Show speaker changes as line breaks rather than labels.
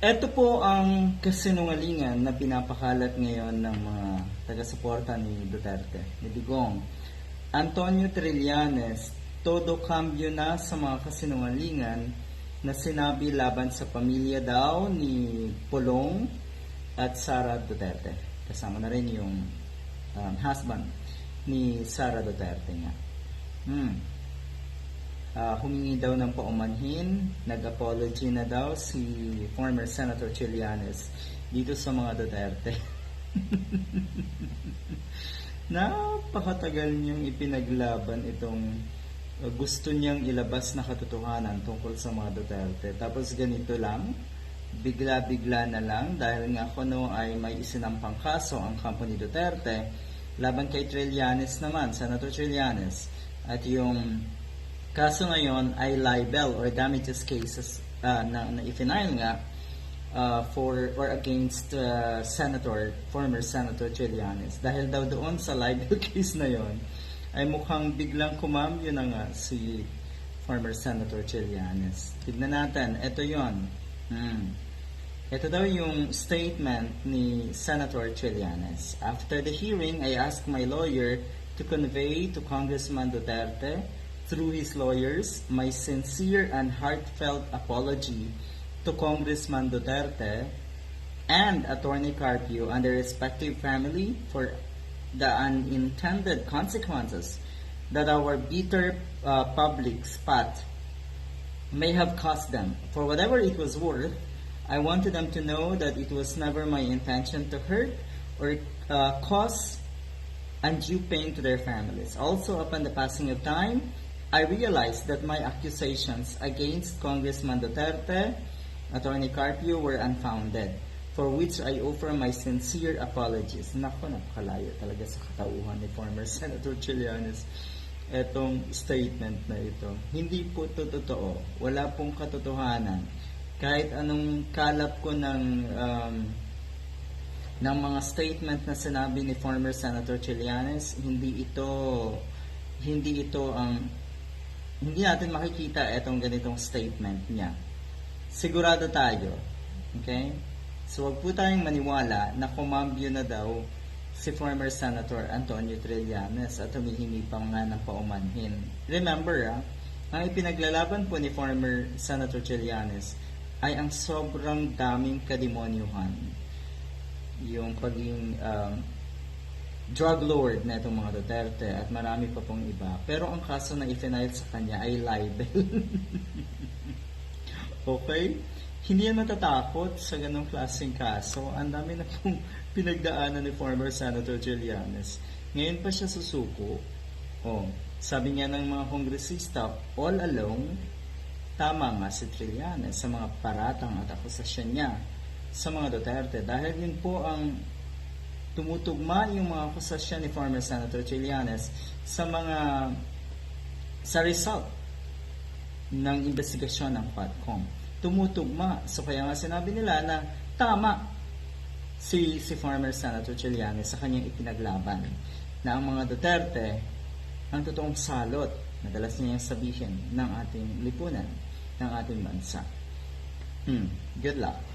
Ito po ang kasinungalingan na pinapakalat ngayon ng mga taga-suporta ni Duterte, ni Digong. Antonio Trillanes, todo cambio na sa mga kasinungalingan na sinabi laban sa pamilya daw ni Pulong at Sara Duterte. Kasama na rin yung um, husband ni Sara Duterte nga. Hmm. Ah, humingi daw ng paumanhin, nag-apology na daw si former Senator Trillanes dito sa mga Duterte. Napakatagal niyang ipinaglaban itong uh, gusto niyang ilabas na katotohanan tungkol sa mga Duterte. Tapos ganito lang, bigla-bigla na lang dahil nga kuno ay may isinampang kaso ang company Duterte laban kay Trillanes naman, Senator Trillanes. At yung kaso ngayon ay libel or damages cases uh, na, na ifinail nga uh, for or against uh, Senator, former Senator Trillanes. Dahil daw doon sa libel case na yon ay mukhang biglang kumambyo na nga si former Senator Trillanes. Tignan natin, ito yon. Hmm. Ito daw yung statement ni Senator Trillanes. After the hearing, I asked my lawyer to convey to Congressman Duterte through his lawyers my sincere and heartfelt apology to Congressman Duterte and Attorney Carpio and their respective family for the unintended consequences that our bitter uh, public spat may have cost them. For whatever it was worth, I wanted them to know that it was never my intention to hurt or uh, cause undue pain to their families. Also, upon the passing of time, I realized that my accusations against Congressman Duterte, Attorney Carpio, were unfounded, for which I offer my sincere apologies. Nako, napakalayo talaga sa katauhan ni former Senator Trillanes etong statement na ito. Hindi po to totoo. Wala pong katotohanan. Kahit anong kalap ko ng um, ng mga statement na sinabi ni former Senator Trillanes, hindi ito hindi ito ang hindi natin makikita itong ganitong statement niya. Sigurado tayo. Okay? So, wag po tayong maniwala na kumambyo na daw si former Senator Antonio Trillanes at humihingi pa nga ng paumanhin. Remember, ah, ang ipinaglalaban po ni former Senator Trillanes ay ang sobrang daming kademonyuhan. Yung pagiging um, drug lord na itong mga Duterte at marami pa pong iba. Pero ang kaso na ifinail sa kanya ay libel. okay? Hindi yan matatakot sa ganong klaseng kaso. Ang dami na pong pinagdaanan ni former Senator Trillanes. Ngayon pa siya susuko. Oh, sabi niya ng mga kongresista, all along, tama nga si Trillanes sa mga paratang at akusasyon niya sa mga Duterte. Dahil yun po ang tumutugma yung mga akusasyon ni former Senator Trillanes sa mga sa result ng investigasyon ng PATCOM. Tumutugma. So kaya nga sinabi nila na tama si si former Senator Trillanes sa kanyang ipinaglaban na ang mga Duterte ang totoong salot madalas niyang sabihin ng ating lipunan ng ating bansa. Hmm. Good luck.